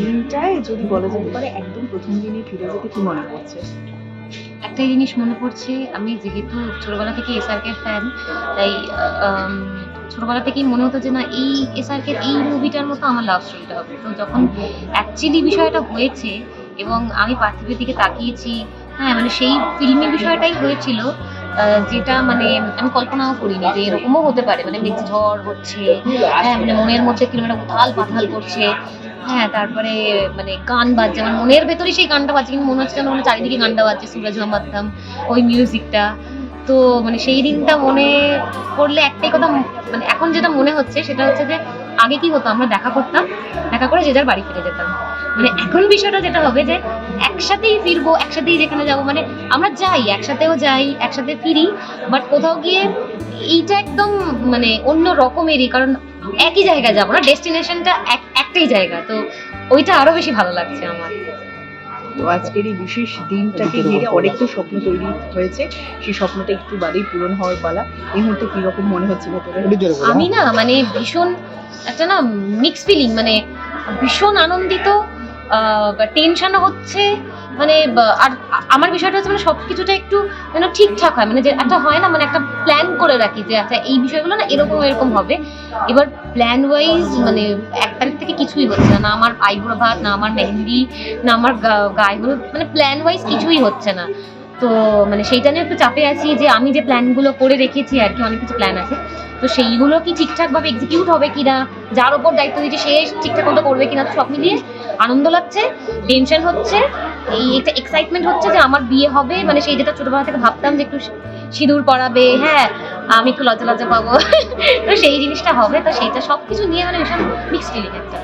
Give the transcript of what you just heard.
দিনটায় যদি বলা যেতে পারে একদম প্রথম দিনে ফিরে যেতে কি মনে করছে একটাই জিনিস মনে পড়ছে, আমি যেহেতু ছোটবেলা থেকে এসআরকে ফ্যান তাই ছোটবেলা থেকেই মনে হতো যে না, এই এসআরকে এই মুভিটার মতো আমার লাভ স্টোরিটা হবে। তো যখন অ্যাকচুয়ালি বিষয়টা হয়েছে এবং আমি পার্থিবের দিকে তাকিয়েছি হ্যাঁ মানে সেই ফিল্মি বিষয়টাই হয়েছিল যেটা মানে আমি কল্পনাও করিনি যে এরকমও হতে পারে। মানে ঝড় হচ্ছে হ্যাঁ মানে মনের মধ্যে কীরকম একটা উথাল পাথাল করছে হ্যাঁ তারপরে মানে গান বাজছে আমার মনের ভেতরেই সেই গানটা বাজছে, কিন্তু মনে হচ্ছে যেন মানে চারিদিকে গানটা বাজছে, সুরজ মাধ্যম ওই মিউজিকটা তো মানে সেই দিনটা মনে করলে একটাই কথা মানে এখন যেটা মনে হচ্ছে, সেটা হচ্ছে যে আগে কি হতো, আমরা দেখা করতাম, দেখা করে যে যার বাড়ি ফিরে যেতাম। মানে এখন বিষয়টা যেটা হবে যে একসাথেই ফিরবো, একসাথেই যেখানে যাব মানে আমরা যাই, একসাথেও যাই, একসাথে ফিরি বাট কোথাও গিয়ে এইটা একদম মানে অন্য রকমেরই, কারণ একই জায়গায় যাব না ডেস্টিনেশনটা একটাই জায়গা তো ওইটা আরও বেশি ভালো লাগছে আমার। তো আজকের এই বিশেষ দিনটাকে ঘিরে অনেক তো স্বপ্ন তৈরি হয়েছে সেই স্বপ্নটা একটু বাদেই পূরণ হওয়ার পালা। এই মুহূর্তে কীরকম মনে হচ্ছে ভেতরে? আমি না মানে ভীষণ একটা না মিক্স ফিলিং মানে ভীষণ আনন্দিত টেনশনও হচ্ছে মানে আর আমার বিষয়টা হচ্ছে মানে সব কিছুটা একটু যেন ঠিকঠাক হয়। মানে যে একটা হয় না মানে একটা প্ল্যান করে রাখি যে আচ্ছা এই বিষয়গুলো না এরকম এরকম হবে। এবার প্ল্যান ওয়াইজ মানে এক তারিখ থেকে কিছুই হচ্ছে না। না আমার আইবুড়ো ভাত, না আমার মেহেন্দি, না আমার গায়ে হলুদ মানে প্ল্যান ওয়াইজ কিছুই হচ্ছে না। তো মানে সেইটা নিয়ে একটু চাপে আছি যে, আমি যে প্ল্যানগুলো করে রেখেছি আর কি, অনেক কিছু প্ল্যান আছে। তো সেইগুলো কি ঠিকঠাকভাবে এক্সিকিউট হবে কিনা যার ওপর দায়িত্ব দিচ্ছে সে ঠিকঠাক মতো করবে কিনা তো সব মিলিয়ে আনন্দ লাগছে টেনশন হচ্ছে। এই একটা এক্সাইটমেন্ট হচ্ছে যে আমার বিয়ে হবে মানে সেই যেটা ছোটবেলা থেকে ভাবতাম যে একটু সিঁদুর পরাবে হ্যাঁ আমি একটু লজ্জা লজ্জা পাবো। তো সেই জিনিসটা হবে, তো সেইটা সব কিছু নিয়ে মানে ভীষণ মিক্সড ফিলিং একটা।